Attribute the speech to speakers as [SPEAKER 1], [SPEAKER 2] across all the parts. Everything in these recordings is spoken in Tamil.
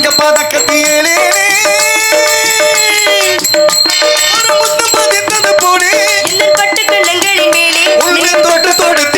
[SPEAKER 1] தங்க பதக்கத்தியலே ஒரு முத்து பதித்தது போலே
[SPEAKER 2] பட்டு கண்ணங்களின் மேலே
[SPEAKER 1] தொட்டு தொடுத்திடலாமோ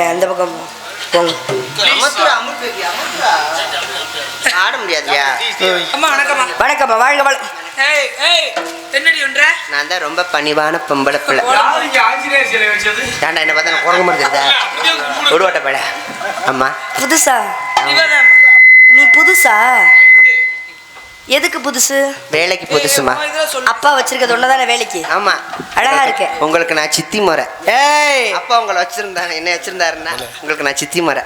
[SPEAKER 2] கட்டிக்கணும் அந்த பக்கம் போங்க.
[SPEAKER 3] ஆட முடியாதுயா?
[SPEAKER 4] அம்மா வணக்கம்மா.
[SPEAKER 2] வணக்கம்மா. வாழ்க வாழ்
[SPEAKER 4] ஏய் ஏய் என்னடி ஒன்ற
[SPEAKER 3] நான் தான் ரொம்ப பணிவான பொம்பளை பிள்ளை. ஏன்டா என்ன பார்த்தா குரங்கு மாதிரி தெரியுதா? விடுவாட்ட பேட அம்மா.
[SPEAKER 2] புதுசா? நீ புதுசா? எதுக்கு புதுசு?
[SPEAKER 3] வேலைக்கு புதுசுமா?
[SPEAKER 2] அப்பா வச்சிருக்கிறது ஒன்னதானே வேலைக்கு?
[SPEAKER 3] ஆமா.
[SPEAKER 2] அழகா இருக்கு.
[SPEAKER 3] உங்களுக்கு நான் சித்தி முறை.
[SPEAKER 2] ஏய்!
[SPEAKER 3] அப்பா உங்களை வச்சிருந்தாரு என்ன வச்சிருந்தாருன்னா உங்களுக்கு நான் சித்தி முறை.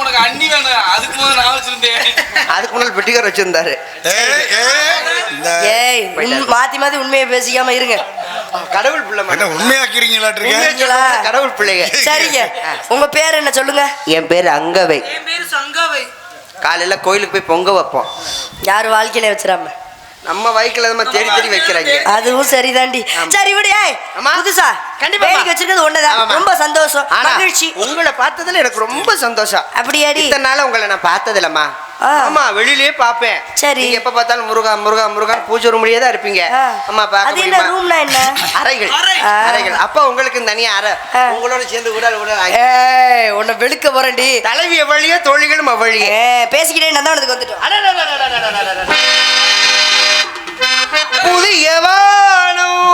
[SPEAKER 4] உனக்கு அண்ணி வேணும் அதுக்கு முதல்ல நான் வச்சிருந்தேன்.
[SPEAKER 3] அதுக்கு முன்னால் பெட்டிக்கார் வச்சிருந்தாரு.
[SPEAKER 1] ஏய்,
[SPEAKER 2] மாத்தி மாத்தி உண்மையை பேசிக்காம இருங்க.
[SPEAKER 3] கடவுள் பிள்ளை
[SPEAKER 1] என்ன உண்மையாக்கிறீங்களாட்டிருக்க
[SPEAKER 3] உண்மையா கடவுள் பிள்ளைங்க.
[SPEAKER 2] சரிங்க. உங்க பேர் என்ன சொல்லுங்க?
[SPEAKER 3] என் பேர் அங்கவை.
[SPEAKER 4] என் பேரு சங்காவை.
[SPEAKER 3] காலையில கோயிலுக்கு போய் பொங்க வைப்போம்
[SPEAKER 2] யாரும் வாழ்க்கையில வச்சிடாம
[SPEAKER 3] நம்ம வைக்கல நம்ம தேடி தேடி வைக்கிறாங்க
[SPEAKER 2] அதுவும் சரிதாண்டி. சரி விடு ஏய். புதுசா
[SPEAKER 3] கண்டிப்பா.
[SPEAKER 2] வேலைக்கு வச்சிருக்கிறது ஒண்ணுதான். ரொம்ப சந்தோஷம் மகிழ்ச்சி
[SPEAKER 3] உங்களை பார்த்ததுல எனக்கு ரொம்ப சந்தோஷம்
[SPEAKER 2] அப்படியாடி
[SPEAKER 3] இத்தனை நாள் உங்களை நான் பார்த்தது இல்லம்மா. ஆமா வெளியிலயே பாப்பேன்
[SPEAKER 2] சரி.
[SPEAKER 3] நீங்க எப்ப பார்த்தாலும் முருகா முருகா முருகா பூஜை ரூம்லயே தான் இருப்பீங்க.
[SPEAKER 2] ஆ.
[SPEAKER 3] அம்மா
[SPEAKER 2] அது
[SPEAKER 3] பார்க்க
[SPEAKER 2] என்ன
[SPEAKER 3] முடியுமா?
[SPEAKER 2] ரூம்னா என்ன?
[SPEAKER 3] அறைகள். அறைகள். அப்ப உங்களுக்கு தனியா அறை. உங்களோட சேர்ந்து உடல் உடல்
[SPEAKER 2] ஏய் உன்னை வெளுக்க போறேன்டி.
[SPEAKER 3] தலைவி எவ்வளியோ தோழிகளும் அவ்வழியே.
[SPEAKER 2] ஏய் பேசிக்கிட்டே நான் தான் உனக்கு வந்துட்டோம்
[SPEAKER 3] புதிய வானம்.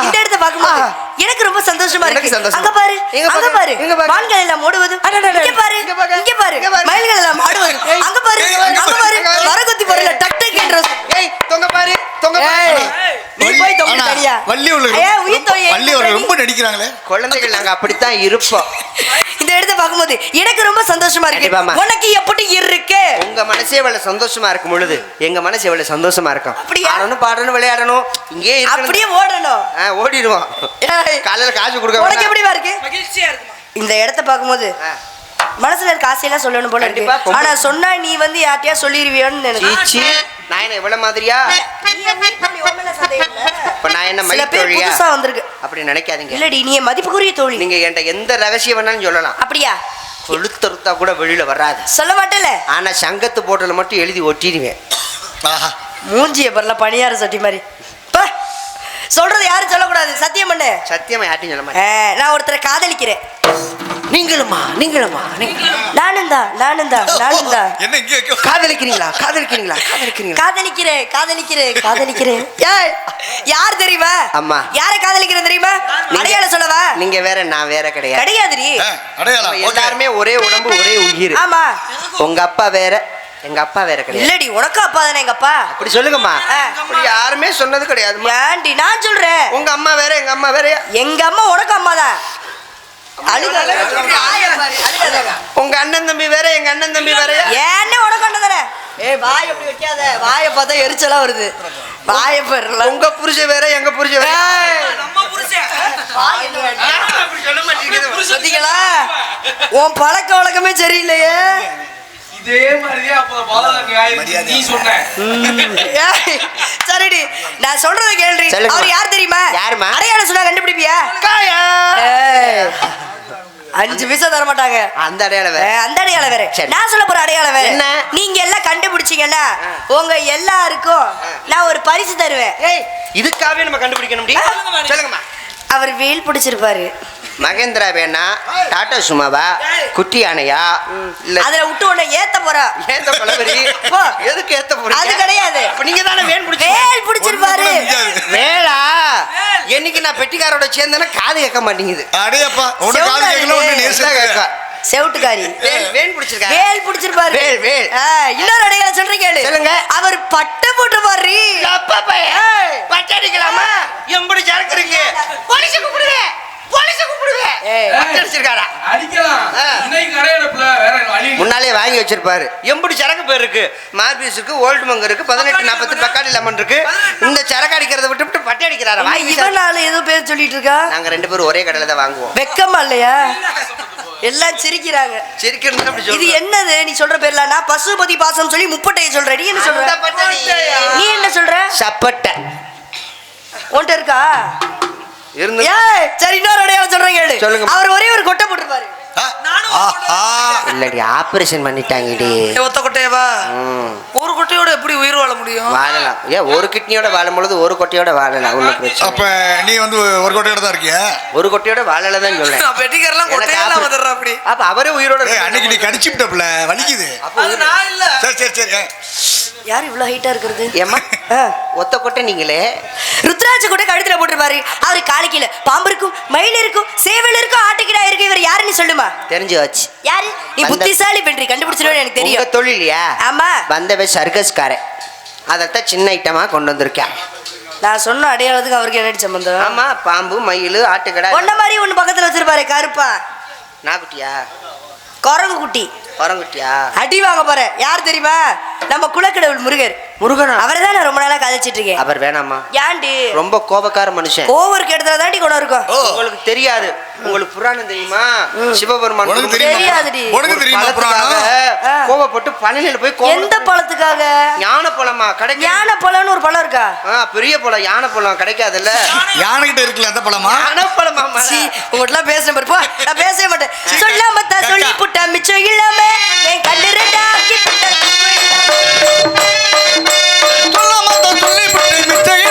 [SPEAKER 2] இந்த இடத்த பாக்கும்போது
[SPEAKER 3] ஆஹா.
[SPEAKER 2] எனக்கு ரொம்ப சந்தோஷமா இருக்கு. அங்க பாரு அங்க? பாரு? மான்கள் எல்லாம் ஓடுவது. இங்க பாரு
[SPEAKER 3] இங்க
[SPEAKER 2] பாரு
[SPEAKER 3] இங்க பாரு.
[SPEAKER 2] மயில்கள் எல்லாம் ஆடுவது. அங்க பாரு
[SPEAKER 3] அங்க பாரு.
[SPEAKER 2] மரகொத்தி போறல டக் டக் என்ற
[SPEAKER 3] ஏய் தொங்க பாரு தொங்க பாரு
[SPEAKER 2] நீ போய் தொங்க தனியா
[SPEAKER 1] வள்ளி அவளுக்கு
[SPEAKER 2] ஐயா, உயிர்
[SPEAKER 1] ரொம்ப- நடிக்கிறாங்களே.
[SPEAKER 3] குழந்தைகள் நாங்க அப்படித்தான் இருப்போம்.
[SPEAKER 2] இந்த இடத்த பார்க்கும்போது எனக்கு ரொம்ப சந்தோஷமா இருக்கு.
[SPEAKER 3] கண்டிப்பாம்மா.
[SPEAKER 2] உனக்கு எப்படி இருக்கு?
[SPEAKER 3] உங்க மனசே எவ்வளவு சந்தோஷமா இருக்கும் பொழுது. எங்க மனசு எவ்வளவு சந்தோஷமா இருக்கும்.
[SPEAKER 1] அப்படியா?
[SPEAKER 3] ஆடணும் பாடணும் விளையாடணும். இங்கே
[SPEAKER 1] அப்படியே ஓடணும்.
[SPEAKER 3] ஓடிடுவோம்.
[SPEAKER 1] ஏய்,
[SPEAKER 3] காலையில காசு கொடுக்க
[SPEAKER 1] உனக்கு. எப்படிவா இருக்கு?
[SPEAKER 5] மகிழ்ச்சியா இருக்குமா
[SPEAKER 1] இந்த இடத்த பார்க்கும்போது
[SPEAKER 3] ஆ.
[SPEAKER 1] மனசுல இருக்க ஆசையெல்லாம் சொல்லணும் போல இருக்கு.
[SPEAKER 3] கண்டிப்பா, பொம்பளை-
[SPEAKER 1] ஆனா சொன்னா நீ வந்து யார்ட்டையா சொல்லிருவியோன்னு
[SPEAKER 3] சீ,
[SPEAKER 1] நினைக்கிறேன்.
[SPEAKER 3] சீ. நான் என்ன இவ்வளவு மாதிரியா? இப்ப நான் என்ன
[SPEAKER 1] சில பேர் புதுசா வந்திருக்கு.
[SPEAKER 3] அப்படி நினைக்காதீங்க.
[SPEAKER 1] இல்லடி நீ மதிப்புக்குரிய தோழி.
[SPEAKER 3] நீங்க என்கிட்ட எந்த ரகசியம் வேணாலும் சொல்லலாம்.
[SPEAKER 1] அப்படியா?
[SPEAKER 3] கொளுத்தறுத்தா கூட வெளியில வராது.
[SPEAKER 1] சொல்ல மாட்டேல
[SPEAKER 3] ஆனா சங்கத்து போட்டல மட்டும் எழுதி ஒட்டிடுவேன்.
[SPEAKER 2] ஆஹா.
[SPEAKER 1] மூஞ்சிய பரல பணியார சட்டி மாதிரி. பா. சொல்றது யாரும் சொல்லக்கூடாது. சத்தியம் பண்ணு.
[SPEAKER 3] சத்தியமா யார்ட்டையும் சொல்ல மாட்டேன்.
[SPEAKER 1] நான் ஒருத்தரை காதலிக்கிறேன்.
[SPEAKER 3] நீங்களுமா நீங்களுமா நீங்க
[SPEAKER 1] நானும் தான் நானும் தான் நானும் தான்
[SPEAKER 2] என்ன இங்க வைக்க-
[SPEAKER 3] காதலிக்கிறீங்களா காதலிக்கிறீங்களா காதலிக்கிறீங்களா?
[SPEAKER 1] காதலிக்கிறேன் காதலிக்கிறேன். காதலிக்கிறேன். ஏய், யார் தெரியுமா?
[SPEAKER 3] அம்மா.
[SPEAKER 1] யாரை காதலிக்கிறேன் தெரியுமா? அடையாளம் சொல்லவா?
[SPEAKER 3] நீங்க வேற நான் வேற கிடையாது.
[SPEAKER 1] கிடையாதுடி.
[SPEAKER 3] எல்லாருமே ஒரே உடம்பு ஒரே உயிர்.
[SPEAKER 1] ஆமா.
[SPEAKER 3] உங்க அப்பா வேற எங்க அப்பா வேற கிடையாது.
[SPEAKER 1] இல்லடி உனக்கும் அப்பா தானே எங்க அப்பா?
[SPEAKER 3] அப்படி சொல்லுங்கம்மா. அப்படி யாருமே சொன்னது கிடையாது
[SPEAKER 1] ஏண்டி நான் சொல்றேன்.
[SPEAKER 3] உங்க அம்மா வேற எங்க அம்மா வேற
[SPEAKER 1] எங்க அம்மா உனக்கு அம்மா தான்.
[SPEAKER 3] உங்க அண்ணன் தம்பி வேற எங்க அண்ணன் தம்பி வேற
[SPEAKER 1] ஏன்னு உனக்கு ஒண்ணு தானே ஏய் வாய் அப்படி வைக்காத. வாயை பார்த்தா எரிச்சலா வருது. வாயை பெறல
[SPEAKER 3] உங்க புருஷன் வேற எங்க புருஷன் வேற?
[SPEAKER 5] நம்ம
[SPEAKER 3] மாட்டேங்குது.
[SPEAKER 1] பார்த்தீங்களா உன் பழக்க வழக்கமே சரியில்லையே.
[SPEAKER 5] இதே மாதிரியே அப்ப. நீ சொன்ன.
[SPEAKER 1] சரிடி நான் சொல்றத கேள்றி. அவர் யார் தெரியுமா?
[SPEAKER 3] யாரும்மா?
[SPEAKER 1] அடையாளம் சொன்னா கண்டுபிடிப்பியா? அஞ்சு பைசா தர மாட்டாங்க
[SPEAKER 3] அந்த அடையாளம் வேற.
[SPEAKER 1] அந்த அடையாளம் வேற. நான் சொல்ல போற அடையாளம் வேற.
[SPEAKER 3] என்ன?
[SPEAKER 1] நீங்க எல்லாம் கண்டுபிடிச்சீங்கன்னா உங்க எல்லாருக்கும் நான் ஒரு பரிசு தருவேன்.
[SPEAKER 3] இதுக்காகவே நம்ம கண்டுபிடிக்கணும். சொல்லுங்கம்மா.
[SPEAKER 1] அவர் வேல் பிடிச்சிருப்பாரு.
[SPEAKER 3] மகேந்திரா வேணா டாடா சுமாவா குட்டி யானையா இல்ல
[SPEAKER 1] அதுல விட்டு உன்னை ஏத்த போறா.
[SPEAKER 3] ஏத்த பழவரி
[SPEAKER 1] போ.
[SPEAKER 3] எதுக்கு ஏத்த போறீங்க?
[SPEAKER 1] அது கிடையாது.
[SPEAKER 3] அப்ப நீங்க தானே வேன் பிடிச்சி
[SPEAKER 1] வேல் பிடிச்சிருப்பாரு.
[SPEAKER 3] வேலா? என்னைக்கு நான் பெட்டிக்காரோட சேர்ந்தேன்னா காது கேட்க மாட்டேங்குது.
[SPEAKER 2] அடேயப்பா உனக்கு காது. கேட்கல ஒண்ணு நீ
[SPEAKER 3] எல்லாம்
[SPEAKER 2] சேர்த்து
[SPEAKER 3] கேட்க.
[SPEAKER 1] செவுட்டுக்காரி.
[SPEAKER 3] வேல் பிடிச்சிருக்காரு
[SPEAKER 1] வேல் பிடிச்சிருப்பாரு.
[SPEAKER 3] வேல், வேல்.
[SPEAKER 1] இன்னொரு அடையாளம் சொல்றேன் கேளு.
[SPEAKER 3] சொல்லுங்க.
[SPEAKER 1] அவர் பட்டை போட்டு பாரு.
[SPEAKER 3] அப்பா பையன் பச்சடிக்கலாமா எம்படி சரக்குறீங்க போலீஸ கூப்பிடுவேன் போலீஸ
[SPEAKER 5] அடிக்கலாம். இன்னைக்கு கடையெடுப்புல வேற வழி இல்ல.
[SPEAKER 3] முன்னாலே வாங்கி வச்சிருப்பாரு. எம்படி சரக்கு பேர் இருக்கு? மார்பீஸ் இருக்கு ஓல்டு மங்க இருக்கு பதினெட்டு நாற்பத்தி பக்காடி லெமன் இருக்கு. இந்த சரக்கு அடிக்கிறத விட்டு விட்டு பட்டை அடிக்கிறாரா? வாங்கி வீசாத.
[SPEAKER 1] இவன் நாள் ஏதோ பேர் சொல்லிட்டு இருக்கா?
[SPEAKER 3] நாங்க ரெண்டு பேரும் ஒரே கடையில தான் வாங்குவோம்.
[SPEAKER 1] வெக்கமா இல்லையா? எல்லாம் சிரிக்கிறாங்க.
[SPEAKER 3] சிரிக்கிறது அப்படி
[SPEAKER 1] இது. என்னது? நீ சொல்ற பேர்ல நான் பசுபதி பாசம் சொல்லி முப்பட்டையை சொல்ற நீ என்ன சொல்ற? நீ. என்ன சொல்ற?
[SPEAKER 3] சப்பட்டை.
[SPEAKER 1] உன்கிட்ட இருக்கா?
[SPEAKER 3] இருந்து
[SPEAKER 1] ஏய் சரி இன்னொரு அடையாளம் சொல்றேன் கேளு.
[SPEAKER 3] சொல்லுங்க.
[SPEAKER 1] அவர் ஒரே ஒரு கொட்டை போட்டுருப்பாரு.
[SPEAKER 3] இல்லடி ஆபரேஷன் பண்ணிட்டாங்கடி.
[SPEAKER 5] ஒத்த கொட்டையவா? ஒரு கொட்டையோட எப்படி உயிர் வாழ முடியும்?
[SPEAKER 3] வாழலாம். ஏன் ஒரு கிட்னியோட வாழும் பொழுது ஒரு கொட்டையோட வாழலாம். ஒன்றும் பிரச்சனை
[SPEAKER 2] அப்ப நீ வந்து ஒரு கோட்டையோட தான் இருக்கிய?
[SPEAKER 3] ஒரு கொட்டையோட வாழல தான் சொல்றேன்.
[SPEAKER 5] கொட்டையெல்லாம்
[SPEAKER 3] ஆபரே-
[SPEAKER 5] வந்துடுறா அப்படி.
[SPEAKER 3] அப்ப அவரே உயிரோட.
[SPEAKER 2] அன்னைக்கு நீ கடிச்சுட்டப்ல வலிக்குது.
[SPEAKER 3] அப்ப
[SPEAKER 5] நான் இல்ல.
[SPEAKER 2] சரி சரி சரி.
[SPEAKER 1] யார் இவ்வளவு ஹைட்டா இருக்கிறது?
[SPEAKER 3] ஏம்மா
[SPEAKER 1] ஆ.
[SPEAKER 3] ஒத்த கொட்டை நீங்களே.
[SPEAKER 1] ருத்ராட்ச கூட கழுத்துல போட்டிருப்பாரு. அவரு காலிக்கீழ பாம்பு இருக்கும் மயில் இருக்கும் சேவல் இருக்கும் ஆட்டுக்கிடா இருக்கு இவர் யாருன்னு சொல்லுமா?
[SPEAKER 3] தெரிஞ்சு வச்சு
[SPEAKER 1] யாரு? நீ புத்திசாலி பென்றி கண்டுபிடிச்சிருவேன்னு எனக்கு தெரியும்.
[SPEAKER 3] தொழிலையா
[SPEAKER 1] ஆமா.
[SPEAKER 3] வந்தவே சர்க்கஸ்காரன். அதைத்தான் சின்ன ஐட்டமா கொண்டு வந்திருக்கேன்.
[SPEAKER 1] நான் சொன்ன அடையாளத்துக்கு அவருக்கு என்னடி சம்பந்தம்?
[SPEAKER 3] ஆமா பாம்பு மயில் ஆட்டுக்கடை
[SPEAKER 1] ஒன்ன மாதிரி ஒண்ணு பக்கத்துல வச்சிருப்பாரு கருப்பா.
[SPEAKER 3] நாக்குட்டியா?
[SPEAKER 1] குரங்கு குட்டி.
[SPEAKER 3] குரங்குட்டியா?
[SPEAKER 1] அடி வாங்க போறேன். யார் தெரியுமா? நம்ம குலக்கடவுள் முருகர்.
[SPEAKER 3] முருகனா?
[SPEAKER 1] அவரை தான் ரொம்ப நாளா கதைச்சிட்டு இருக்கேன்.
[SPEAKER 3] அவர் வேணாமா
[SPEAKER 1] ஏன்டி?
[SPEAKER 3] ரொம்ப கோபக்கார மனுஷன்.
[SPEAKER 1] ஒவ்வொரு இடத்துல தாண்டி கொண்டு இருக்கும்
[SPEAKER 2] ஓ
[SPEAKER 3] உங்களுக்கு தெரியாது. உங்களுக்கு புராணம் தெரியுமா? சிவபெருமான்
[SPEAKER 2] உனக்கு
[SPEAKER 1] தெரியாதுடி.
[SPEAKER 2] உனக்கு தெரியுமா புராணம்.
[SPEAKER 3] கோபப்பட்டு பழனியில போய் கோபம்
[SPEAKER 1] எந்த பழத்துக்காக?
[SPEAKER 3] ஞான பழமா கிடைக்க
[SPEAKER 1] ஞான பழம்னு ஒரு பழம் இருக்கா?
[SPEAKER 3] பெரிய பழம். யானை பழம் கிடைக்காதுல்ல.
[SPEAKER 2] யானைகிட்ட இருக்குல்ல அந்த பழமா?
[SPEAKER 3] ஞான பழமா
[SPEAKER 1] சீ, உங்கள்ட்டலாம் பேசுறேன் பாரு. போ. நான் பேசவே மாட்டேன். சொல்லாம தான் சொல்லி புட்டா மிச்சம் இல்லாம என் கண்ணு ரெண்டா ஆக்கி புட்டா. தூக்கம் இல்லாம.
[SPEAKER 2] சொல்லாம தான் சொல்லிவிட்டு மிச்சம்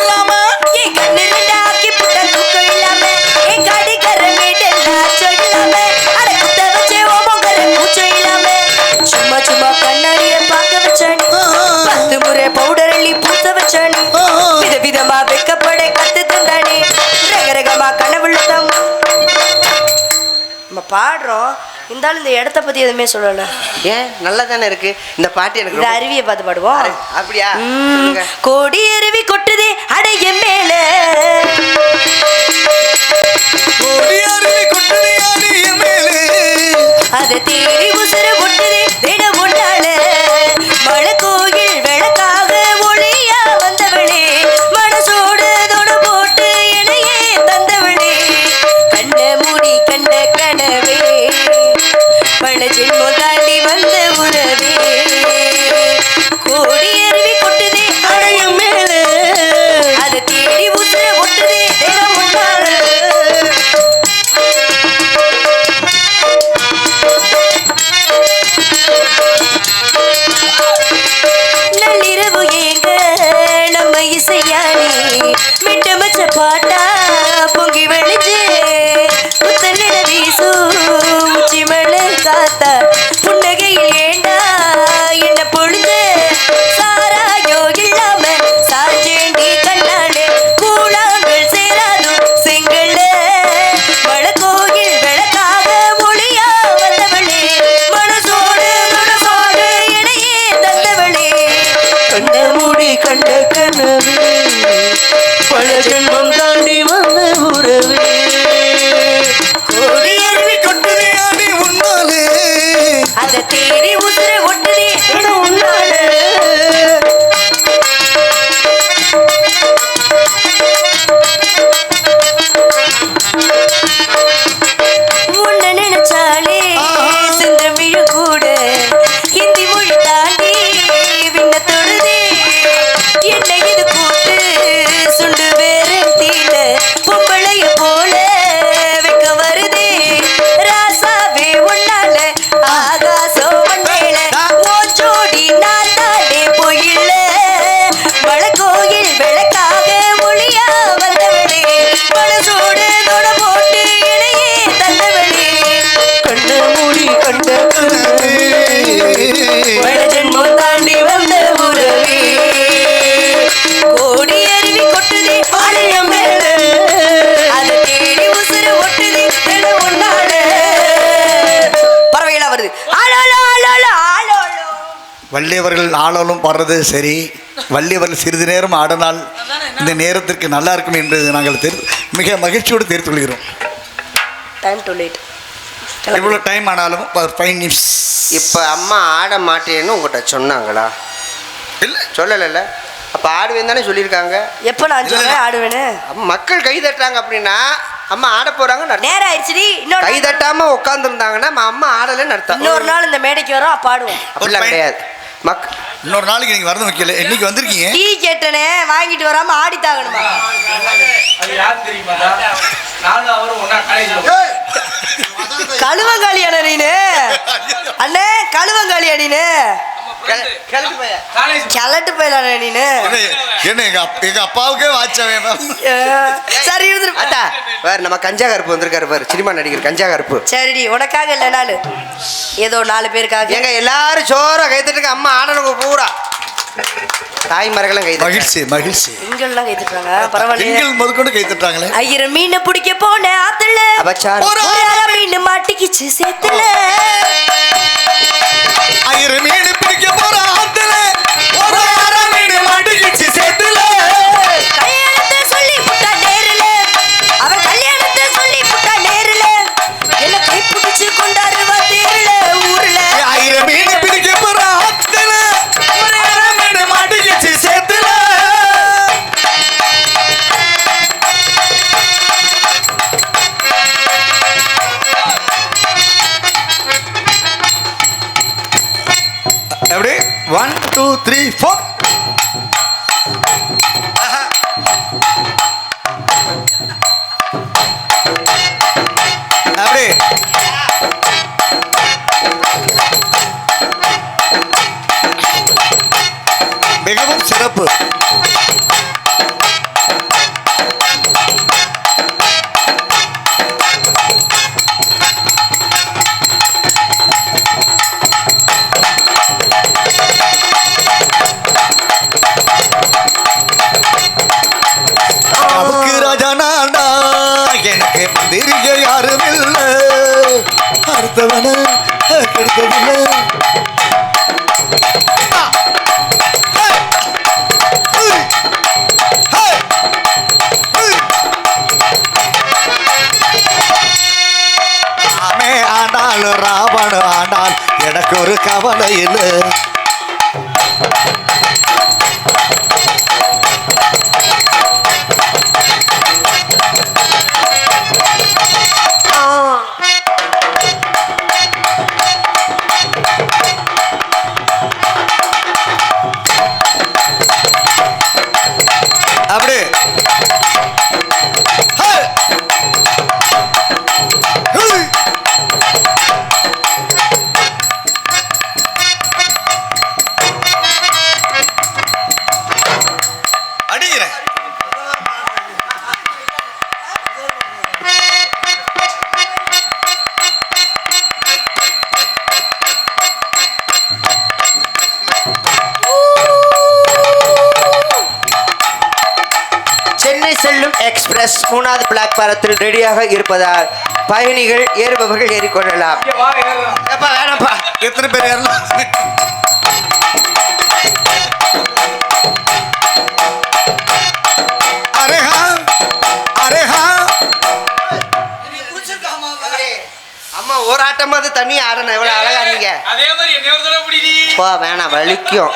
[SPEAKER 1] பாடுறோம். இருந்தாலும் இந்த இடத்த பத்தி எதுவுமே சொல்லல.
[SPEAKER 3] ஏன்? நல்லா தானே இருக்கு? இந்த பாட்டு எனக்கு
[SPEAKER 1] இந்த அருவியை பார்த்து பாடுவோம்.
[SPEAKER 3] அப்படியா.
[SPEAKER 1] கோடி அருவி கொட்டுதே அடைய மேல.
[SPEAKER 2] கோடி அருவி கொட்டுது வள்ளியவர்கள் ஆளாலும் பாடுறது சரி. வள்ளியவர்கள் சிறிது நேரம் ஆடினால் இந்த நேரத்திற்கு நல்லா இருக்கும் என்று நாங்கள் தெரி மிக மகிழ்ச்சியோடு தெரிவித்துக் கொள்கிறோம்
[SPEAKER 1] டைம் டு லேட்
[SPEAKER 2] எவ்வளோ டைம் ஆனாலும் ஃபைவ் நிமிஷம்
[SPEAKER 3] இப்ப அம்மா ஆட மாட்டேன்னு உங்ககிட்ட சொன்னாங்களா?
[SPEAKER 2] இல்லை.
[SPEAKER 3] சொல்லலைல்ல. அப்ப ஆடுவேன் தானே சொல்லியிருக்காங்க.
[SPEAKER 1] எப்போ நான் சொல்றேன் ஆடுவேன்னு?
[SPEAKER 3] மக்கள் கை தட்டுறாங்க அப்படின்னா அம்மா ஆட அர்த்தம்.
[SPEAKER 1] நேரம் ஆயிடுச்சுடி. இன்னொரு
[SPEAKER 3] கை தட்டாம உட்காந்துருந்தாங்கன்னா அம்மா ஆடலைன்னு அர்த்தம்.
[SPEAKER 1] இன்னொரு நாள் இந்த மேடைக்கு வரோம் அப்ப ஆடுவோம்.
[SPEAKER 3] அப்படிலாம் கிடையாது. மக்.
[SPEAKER 2] இன்னொரு நாளைக்கு நீங்கள் வரது வைக்கல. இன்னைக்கு வந்திருக்கீங்க.
[SPEAKER 1] டீ கேட்டனே வாங்கிட்டு வராம ஆடி தாகணுமா
[SPEAKER 5] அது யார் தெரியுமா? நானும் அவரும் ஒன்னா காலேஜ்ல
[SPEAKER 1] கழுவங்காலியான நீனு. அண்ணே கழுவங்காலியா நீனு
[SPEAKER 3] கிளம்பி போய?
[SPEAKER 5] காலேஜ்
[SPEAKER 1] கிளட்டு போயிடலானே நீனு.
[SPEAKER 2] என்ன எங்க எங்க அப்பாவுக்கே
[SPEAKER 1] ஏ, சரி இருந்துரு.
[SPEAKER 3] வேற நம்ம கஞ்சா கருப்பு வந்திருக்காரு பாரு. சினிமா நடிகர் கஞ்சா கருப்பு
[SPEAKER 1] சரிடி உனக்காக இல்ல நானு. ஏதோ நாலு பேருக்காக.
[SPEAKER 3] எங்க எல்லாரும் சோற கை தட்டுக்கு அம்மா ஆடணும் பூரா. தாய்மார்களும் கை
[SPEAKER 2] மகிழ்ச்சி மகிழ்ச்சி.
[SPEAKER 1] பெண்கள்லாம் கைத்துட்டாங்க பரவாயில்லையே.
[SPEAKER 2] பெண்கள் முதற்கொண்டு கை தட்டுறாங்களே
[SPEAKER 1] ஐயர் மீனை பிடிக்க போன ஆத்துல மீன் மாட்டிக்கிச்சு சேத்துல.
[SPEAKER 2] மந்திரிக யாரும் இல்லை அடுத்தவன கெடுத்ததில்லை ஆமே ஆனால் ராவண ஆனால் எனக்கு ஒரு கவலை இல்லை.
[SPEAKER 3] செல்லும் எக்ஸ்பிரஸ் மூணாவது பிளாட்பாரத்தில் ரெடியாக இருப்பதால் பயணிகள் ஏறுபவர்கள் ஏறிக்கொள்ளலாம். ஏப்பா
[SPEAKER 2] எத்தனை பேர் ஏறலாம்?
[SPEAKER 3] அம்மா ஒரு ஆட்டமாவது தண்ணி ஆடணும். எவ்வளவு அழகா இருந்தீங்க.
[SPEAKER 5] அதே மாதிரி
[SPEAKER 3] வேணாம் வலிக்கும்.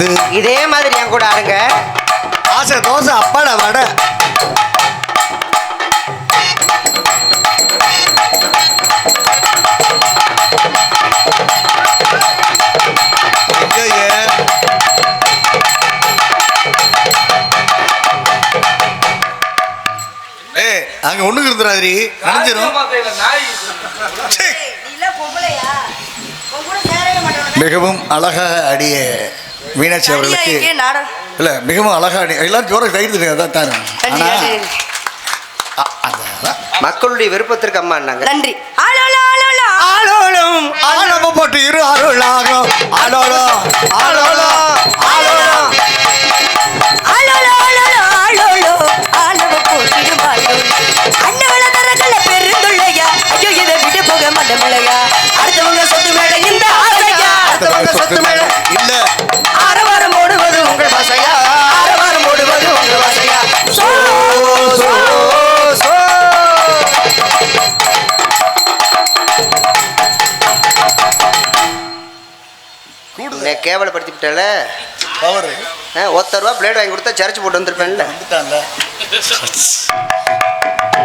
[SPEAKER 1] மாத்து
[SPEAKER 3] இதே மாதிரி என் கூட ஆடுங்க.
[SPEAKER 2] ஆசை தோசை அப்பாடா வடை. அங்க ஒண்ணுக்கு இருந்துடாதீ நினைஞ்சிரும். மிகவும் அழகாக அடிய மீனாட்சி அவர்களுக்கு இல்ல மிகவும் அழகா அடி எல்லாரும் ஜோர கைது அதான் தாரு
[SPEAKER 1] நன்றி
[SPEAKER 2] ஆனா,
[SPEAKER 1] நன்றி
[SPEAKER 2] அ- அதான்.
[SPEAKER 3] மக்களுடைய விருப்பத்திற்கு அம்மான்னாங்க.
[SPEAKER 1] நன்றி. ஆளோலோ ஆளோலோ.
[SPEAKER 3] ஆளோளும்
[SPEAKER 2] ஆலம போட்டு இரு அருளாகும் ஆலோலோ ஆலோலோ ஆலோலோ
[SPEAKER 1] அடுத்தவங்க சொத்து மேல இந்த ஆசையா
[SPEAKER 3] அடுத்தவங்க சொத்து மேல.
[SPEAKER 2] இல்ல.
[SPEAKER 3] கேவலப்படுத்திவிட்டல
[SPEAKER 2] பவர்
[SPEAKER 3] ஒத்த ரூபா பிளேட் வாங்கி கொடுத்தா சர்ச்சு போட்டு வந்திருப்பேன்ல.
[SPEAKER 2] வந்துட்டான்ல.